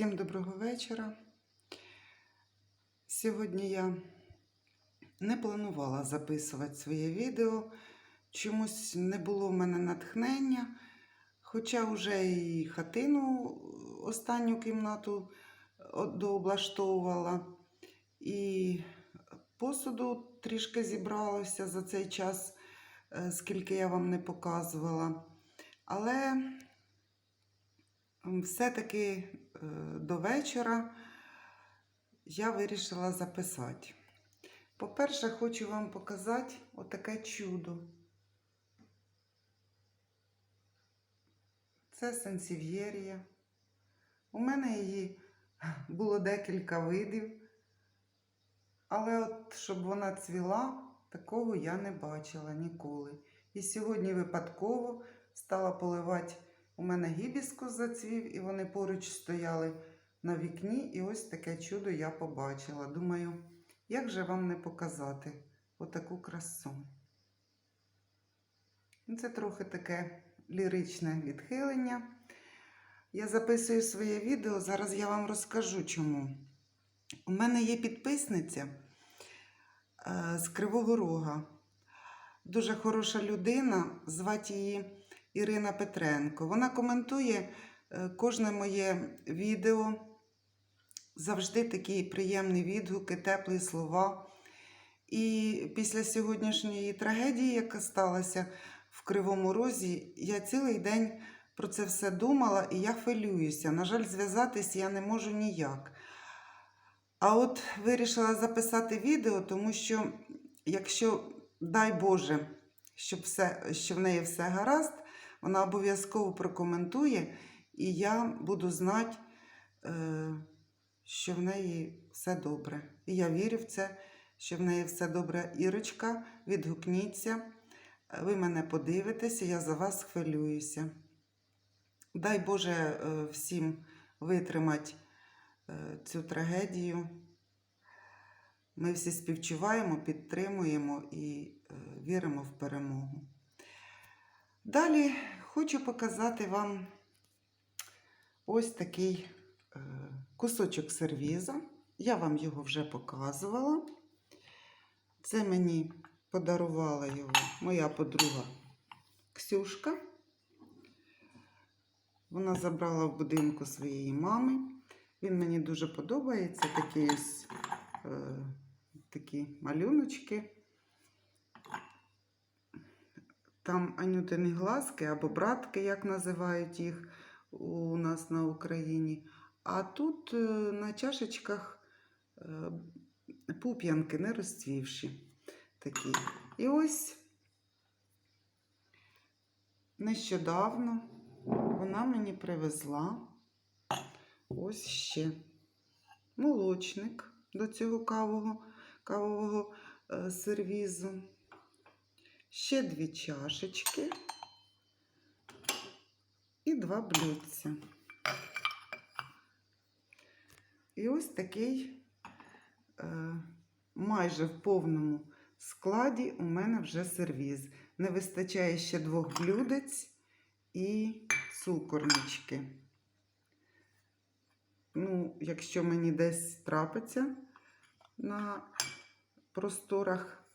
Всім доброго вечора. Сьогодні я не планувала записувати своє відео. Чомусь не було в мене натхнення. Хоча вже і хатину останню кімнату о- дооблаштовувала, і посуду трішки зібралося за цей час, е, скільки я вам не показувала. Але все-таки е, до вечора я вирішила записати. По-перше, хочу вам показати отаке чудо. Це сенсів'єрія. У мене її було декілька видів, але от щоб вона цвіла, такого я не бачила ніколи. І сьогодні випадково стала поливати у мене гібіскус зацвів, і вони поруч стояли на вікні, і ось таке чудо я побачила. Думаю, як же вам не показати отаку красу? Це трохи таке ліричне відхилення. Я записую своє відео, зараз я вам розкажу чому. У мене є підписниця е, з Кривого Рога. Дуже хороша людина, звати її Ірина Петренко. Вона коментує е, кожне моє відео. Завжди такі приємні відгуки, теплі слова. І після сьогоднішньої трагедії, яка сталася в Кривому Розі, я цілий день про це все думала і я хвилююся. На жаль, зв'язатись я не можу ніяк. А от вирішила записати відео, тому що якщо, дай Боже, щоб все, що в неї все гаразд, вона обов'язково прокоментує, і я буду знати, е, що в неї все добре. І я вірю в це, що в неї все добре. Ірочка, відгукніться, ви мене подивитеся, я за вас хвилююся. Дай Боже е, всім витримати е, цю трагедію. Ми всі співчуваємо, підтримуємо і віримо в перемогу. Далі хочу показати вам ось такий е, кусочок сервіза. Я вам його вже показувала. Це мені подарувала його моя подруга Ксюшка. Вона забрала в будинку своєї мами. Він мені дуже подобається. Такі ось е, такі малюночки. Там анютини глазки або братки, як називають їх у нас на Україні. А тут е, на чашечках е, пуп'янки не розцвівші. Такі. І ось нещодавно вона мені привезла ось ще молочник до цього кавового, кавового е, сервізу. Ще дві чашечки і два блюдця. І ось такий е, майже в повному складі у мене вже сервіз. Не вистачає ще двох блюдець і цукорнички. Ну, якщо мені десь трапиться на просторах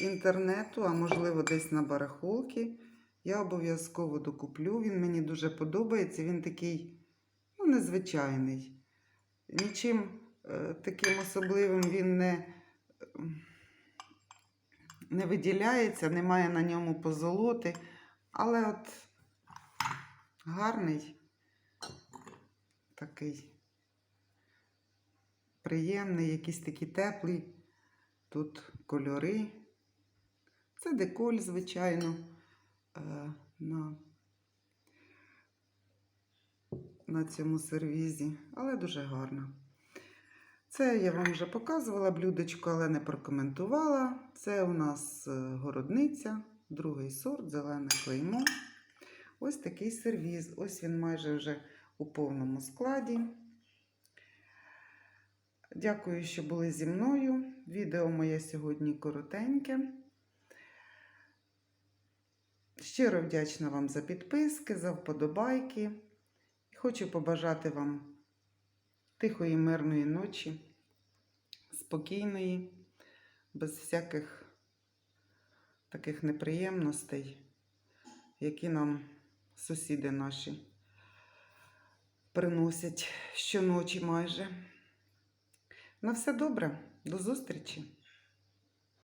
інтернету, а можливо, десь на барахолки, я обов'язково докуплю. Він мені дуже подобається. Він такий, ну, незвичайний. Нічим е, таким особливим він не, не виділяється, немає на ньому позолоти. Але от гарний такий приємний, якийсь такий теплий. Тут кольори. Це деколь, звичайно, е, на, на цьому сервізі, але дуже гарно. Це я вам вже показувала блюдечко, але не прокоментувала. Це у нас е, городниця, другий сорт, зелене клеймо. Ось такий сервіз. Ось він майже вже у повному складі. Дякую, що були зі мною. Відео моє сьогодні коротеньке. Щиро вдячна вам за підписки, за вподобайки. Хочу побажати вам тихої, мирної ночі, спокійної, без всяких таких неприємностей, які нам сусіди наші приносять щоночі майже. На все добре, до зустрічі!